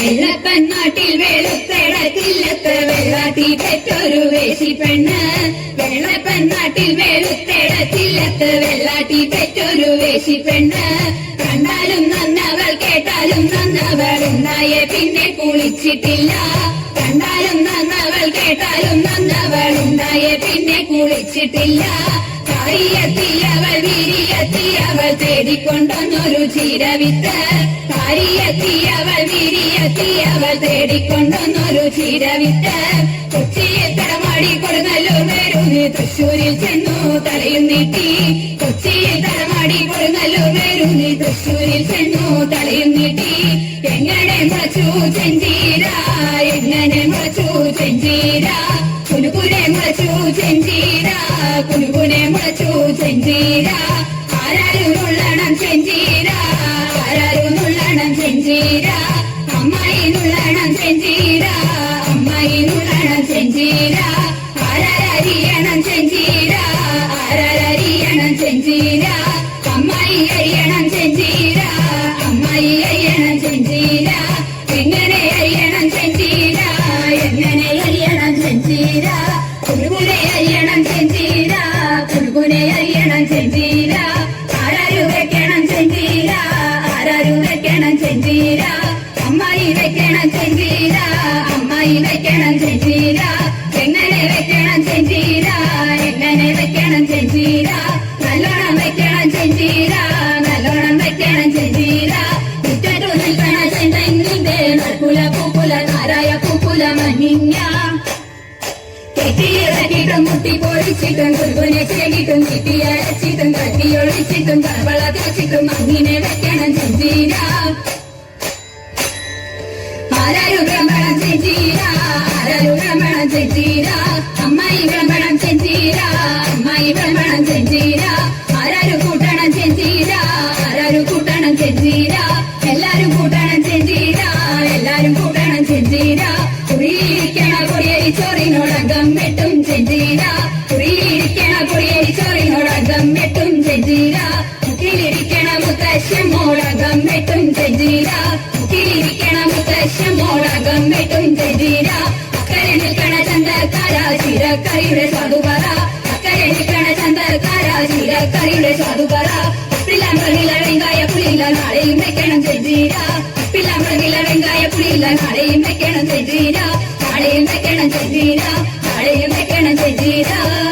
വെള്ളപ്പൻ വെളുത്തടത്തില്ലത്ത വെള്ളാട്ടി പെറ്റൊരു വേശി പെണ്ണ്. വെള്ളപ്പൻ വെളുത്തടത്തില്ലത്ത വെള്ളാട്ടി പെറ്റൊരു വേശി പെണ്ണ്. കണ്ടാലും നന്നവൾ കേട്ടാലും നന്നവൾ ഉണ്ടായേ പിന്നെ കുളിച്ചിട്ടില്ല. കണ്ടാലും നന്നവൾ കേട്ടാലും നന്നവൾ ഉണ്ടായേ പിന്നെ കുളിച്ചിട്ടില്ല. വിരിയെത്തിയവൾ തേടിക്കൊണ്ടൊന്നൊരു ചീരവിത്ത് കാരിയെത്തിയവൾ വിരിയെത്തിയവൾ തേടിക്കൊണ്ടൊന്നൊരു ചീരവിത്ത് കൊച്ചിയെ തടമാടി കൊടുങ്ങല്ലൂർ വേരൂന്ന് തൃശ്ശൂരിൽ ചെന്നു തലയും നീട്ടി. കൊച്ചിയെ തടമാടി കൊടുങ്ങല്ലൂർ വേരൂന്ന് തൃശ്ശൂരിൽ ചെന്നു തലയും നീട്ടി. എങ്ങനെ മുളച്ചു ചെഞ്ചീര എങ്ങനെ മുളച്ചു ചെഞ്ചീര? കുനുകുനെ മുളച്ചു ചെഞ്ചീര കുനുകുനെ മുളച്ചു ചെഞ്ചീര. ചെഞ്ചീര ആരാരും നുള്ളണം ചെഞ്ചീര അമ്മായി നുള്ളണം ചെഞ്ചീര അമ്മായി നുള്ളണം ചെഞ്ചീര ആരാരറിയണം ചെഞ്ചീര ആരാരറിയണം ചെഞ്ചീര അമ്മായി അറിയണം ചെഞ്ചീര അമ്മായി അറിയണം ചെഞ്ചീര എങ്ങനെ അറിയണം ചെഞ്ചീര എങ്ങനെ അറിയണം ചെഞ്ചീര കുടുകുനെ അരിയണം വെക്കണം ചെഞ്ചീര നല്ലോണം വെക്കണം ചെഞ്ചീര നല്ലോണം വെക്കണം ചെഞ്ചീര മുറ്റത്തു നിൽക്കണ ചെന്തെങ്ങിന്റെ നർക്കുല പൂക്കുല നാരായ പൂക്കുല മഞ്ഞ കെട്ടിയിറക്കിട്ടും മുട്ടി പൊഴിച്ചിട്ടും കുൽകുനെ ചേകിട്ടും കിട്ടിയടച്ചിട്ടും കട്ടിയൊഴിച്ചിട്ടും കർവള തേച്ചിട്ടും മഞ്ഞിനെ വെക്കണം ചെഞ്ചീര ആരായു ഭ്രമണം ചെഞ്ചീര ആരായു ഭ്രമണം ചെഞ്ചീര ಕರಿಡೆ ಸಾಧುಬರ ಕಕ್ಕರೆ ಶಿಕ್ಷಣ ಚಂದಕಾರ ಜೀರ ಕರಿಡೆ ಸಾಧುಬರ பிள்ளை மகிழ வெங்காய புளியில நாளையும் வைக்கணும் செஞ்சீரா. பிள்ளை மகிழ வெங்காய புளியில நாளையும் வைக்கணும் செஞ்சீரா. நாளையும் வைக்கணும் செஞ்சீரா. நாளையும் வைக்கணும் செஞ்சீரா.